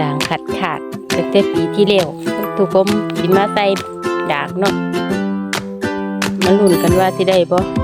ด่างขาดขาดตั้งแต่ปีที่แล้วทุกผมสิมาใส่ด่างเนาะมาลุ้นกันว่าสิได้บ่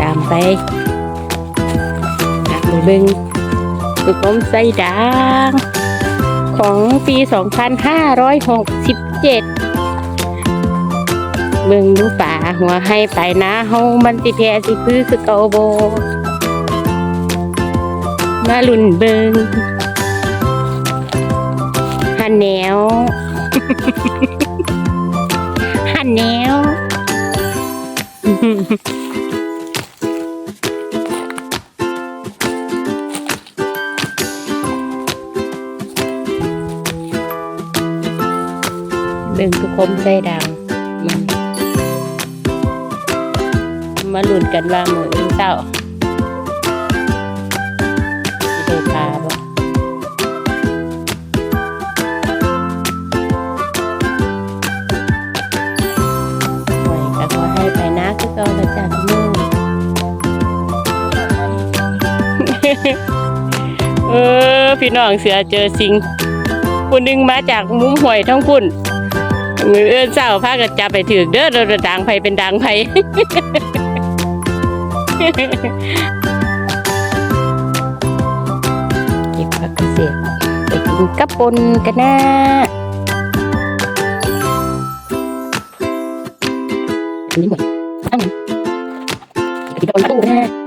ตามไปหาไปเบิงตุกมใส่ด่างของปี 2567 เบิ่งดูป่าหัวให้ไปนะเฮามันติแพสิคือคือเกาโบ มาลุ่นเบิงหันแนวหันแนว บิ่งทุกคมใจดังมันมาลุ้นกันว่ามืออื่นเศร้าสิได้ปลาบ่หวยก็ขอให้ไปนะคือเก่าแล้วจ้ะพี่น้องเออพี่น้องเสือเจอสิงคนหนึงมาจากมุมหวยทั้งพุ่น มือเอื้อนเศร้าพากันจับไปถือเด้อเด้อดังไผเป็นดังไผเก็บผักเกษตรไปกินกับปนกันนะอันนี้หมดอันนี้ไปกินกับปนกันนะ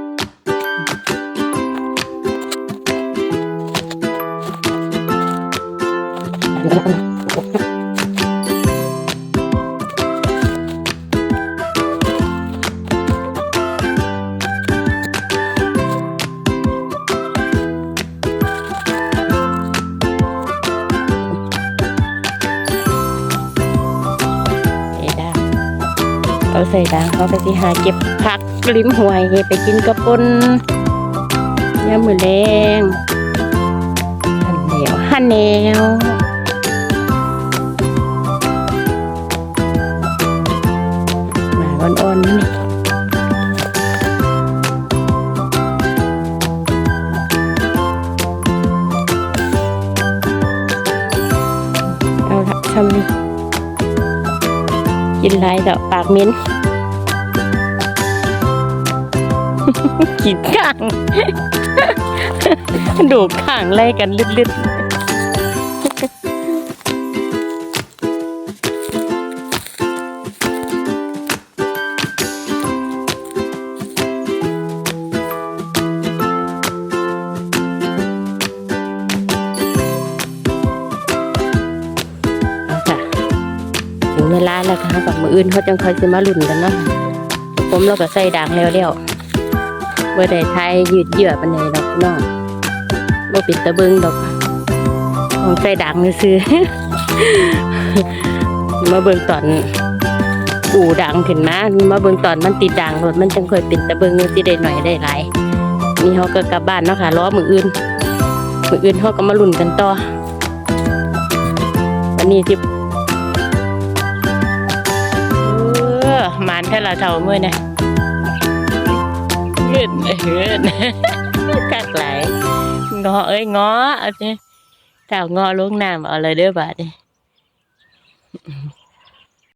ใเอาใส่ดางเขาไปที่หาเก็บผักริมห้วยไปกินกับปนยามือแรงหันแนวหันแนวมาอ่อนๆนี่เอาละทำนี่ กินไรดอกปากเหม้นกินข้างดูข้างไล่กันลึดๆ เวลาแล้วค่ะกับมืออื่นเขาจังคอยสิมาลุ่นกันเนาะผมเราก็ใส่ด่างแล้วเดียวเมื่อใดไทยยืดเยื้อปันใดดอกน้องบ่ปิดตะเบิงดอกของใส่ด่างซื้อมาเบิงตอนอู่ดังขึ้นมามาเบิงตอนมันติดด่างรถมันจังค่อยเป็นตะเบิงสิได้หน่อยได้หลายนี่เขาก็กลับบ้านเนาะค่ะล้อมืออื่นมืออื่นเขาก็มาลุ่นกันต่อวันนี้ที่ มานแค่ละเท่าเมื่อนะเฮือนเฮือนกักไหลงอเอ้ยงอเอาสิถ้างอลงน้ำเอาเลยเด้อบาดนี่